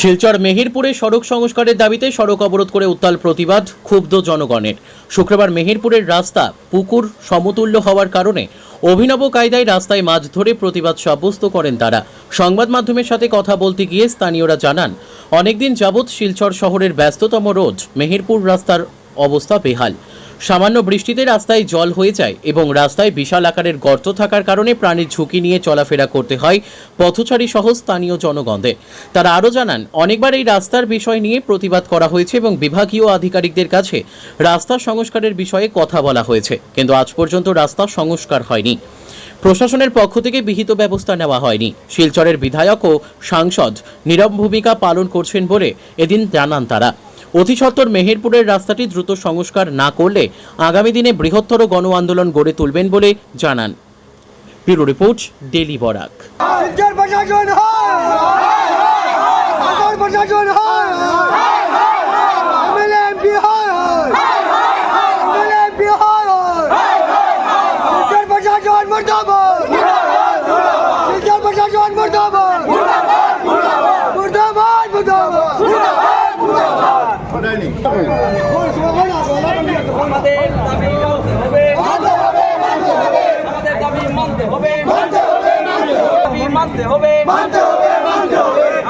শিলচর মেহেরপুরে সড়ক সংস্কারের দাবিতে সড়ক অবরোধ করে উত্তাল প্রতিবাদ ক্ষুব্ধ জনগণের। শুক্রবার মেহেরপুরের রাস্তা, পুকুর সমতুল্য হওয়ার কারণে অভিনব কায়দায় রাস্তায় মাছ ধরে প্রতিবাদ সাব্যস্ত করেন তারা। সংবাদ মাধ্যমের সাথে কথা বলতে গিয়ে স্থানীয়রা জানান অনেকদিন যাবৎ শিলচর শহরের ব্যস্ততম রোড মেহেরপুর রাস্তার অবস্থা বেহাল। সামান্য বৃষ্টিতে রাস্তায় জল হয়ে যায় এবং রাস্তায় বিশাল আকারের গর্ত থাকার কারণে প্রাণীর ঝুঁকি নিয়ে চলাফেরা করতে হয় পথচারী সহ স্থানীয় জনগণদের। তারা আরও জানান, অনেকবার এই রাস্তার বিষয় নিয়ে প্রতিবাদ করা হয়েছে এবং বিভাগীয় আধিকারিকদের কাছে রাস্তা সংস্কারের বিষয়ে কথা বলা হয়েছে, কিন্তু আজ পর্যন্ত রাস্তা সংস্কার হয়নি। প্রশাসনের পক্ষ থেকে বিহিত ব্যবস্থা নেওয়া হয়নি। শিলচরের বিধায়ক ও সাংসদ নীরব ভূমিকা পালন করছেন বলে এদিন জানান তারা। অতিসত্বর মেহেরপুরের রাস্তাটি দ্রুত সংস্কার না করলে আগামী দিনে বৃহত্তর গণ আন্দোলন গড়ে তুলবেন বলে জানান। Bureau report, daily Barak. প্রশাসন হয় শিলচর প্রশাসন হয় এমএলএ এমপি হয় এমএলএ এমপি হয় শিলচর প্রশাসন মুর্দাবাদ মুর্দাবাদ আমাদের দাবি মানতে হবে মানতে হবে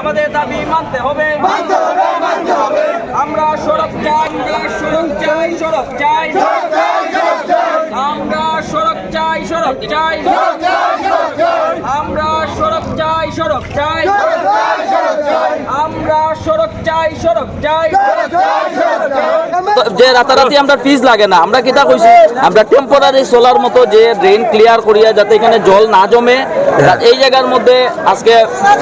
আমাদের দাবি মানতে হবে। আমরা সড়ক চাই, আমরা সড়ক চাই সড়ক চাই। আমরা সড়ক চাই সড়ক চাই আমরা সড়ক চাই সড়ক চাই আমরা সড়ক চাই সড়ক চাই যে রাতারাতি আমরা ফিজ লাগে না আমরা কিতা কইছি? আমরা টেম্পোরারি সোলার মতো যে ড্রেন ক্লিয়ার করিয়া যাতে এখানে জল না জমে এই জায়গার মধ্যে আজকে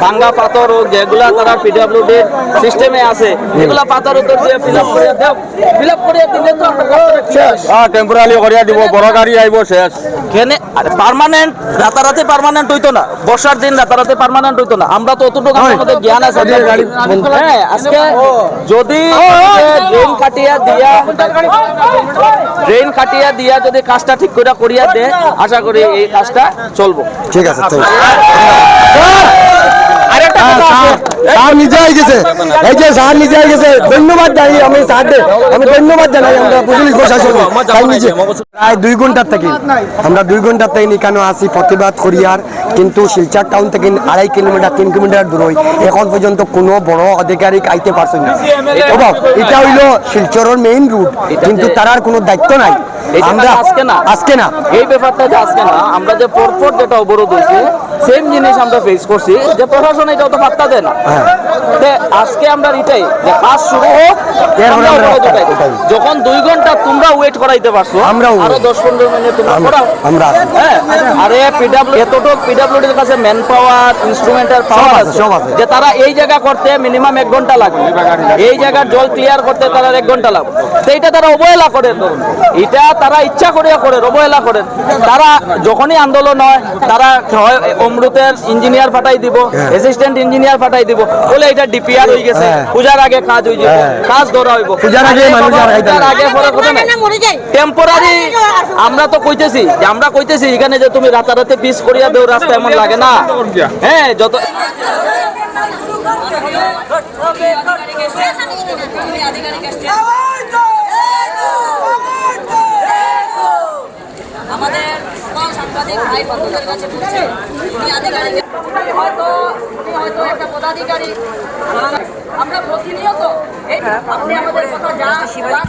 ভাঙ্গা পাথর ও যেগুলা তারা পিডব্লিউডি সিস্টেমে আছে এগুলা পাথর উত্তর দিয়ে ফিল আপ করিয়া দেও। ফিল আপ করিয়া দিলে তো আমরা। হ্যাঁ টেম্পোরারি করিয়া দিব বড় গাড়ি আইব শেষ। কেনে পার্মানেন্ট রাতারাতি পার্মানেন্ট হইতো না। বর্ষার দিন রাতারাতি পার্মানেন্ট হইতো না। আমরা তো অতটুকু আমাদের জ্ঞান আছে। হ্যাঁ আজকে যদি ড্রেন কাটিয়া দিয়া ড্রেন খাটিয়া দিয়া যদি কাজটা ঠিক করে করিয়া দেয় আশা করি এই কাজটা চলবো। ঠিক আছে স্যার নিজে আই গেছে। এই যে স্যার নিজে আই গেছে ধন্যবাদ জানাই আমি স্যার আমি ধন্যবাদ জানাই আমরা পুলিশ প্রশাসন তাই নিজে প্রায় দুই ঘণ্টার থেকে আমরা দুই ঘণ্টার থেকে এখানে আসি প্রতিবাদ করিয়ার কিন্তু শিলচর টাউন থেকে আড়াই কিলোমিটার তিন কিলোমিটার দূর এখন পর্যন্ত কোনো বড় আধিকারিক আইতে পারছেন না। এটা হইল শিলচরের মেইন রুট কিন্তু তার কোনো দায়িত্ব নাই। আমরা আজকে না। আজকে না। এই ব্যাপারটা যে আজকে না আমরা যে পরপর যেটা অবরোধ হয়েছে সেম জিনিস আমরা ফেস করছি যে প্রশাসন এটা অত পাত্তা দেয় না হ্যাঁ। আজকে আমরা এটাই যে কাজ শুরু হোক। উঠাই। যখন দুই ঘণ্টা তোমরা ওয়েট করাইতে পারছ আরও দশ পনেরো মিনিট তোমরা আমরা-। হ্যাঁ আরে পিডাব্লিউ এতটুক পিডাব্লিউডির কাছে ম্যান পাওয়ার ইনস্ট্রুমেন্টাল পাওয়ার আছে। যে তারা এই জায়গা করতে মিনিমাম এক ঘণ্টা লাগবে এই জায়গার জল ক্লিয়ার করতে তারা এক ঘণ্টা লাগবে তো এটা তারা অবহেলা করে এটা তারা ইচ্ছা করিয়া করে অবহেলা করেন তারা যখনই আন্দোলন হয় তারা হয় ইঞ্জিনিয়ার পাঠাই দিব অ্যাসিস্ট্যান্ট ইঞ্জিনিয়ার পাঠাই দিব বলে এটা ডিপিআর হয়ে গেছে হ্যাঁ। পূজার আগে কাজ হয়ে যাবে হ্যাঁ। কাজ ধরা হইব পূজার আগে মানুষ আর আইতে আগে পরে কথা নাই টেম্পোরারি আমরা তো কইতেছি যে আমরা কইতেছি এখানে যে তুমি রাতারাতি পিস করিয়া দেও রাস্তা এমন লাগে না হ্যাঁ যত আমাদের ভাই বন্ধুদের কাছে বলছে উনি আধিকারিক হয়তো উনি হয়তো একটা পদাধিকারী আমরা প্রতিনিয়ত আপনি আমাদের কথা যা যা-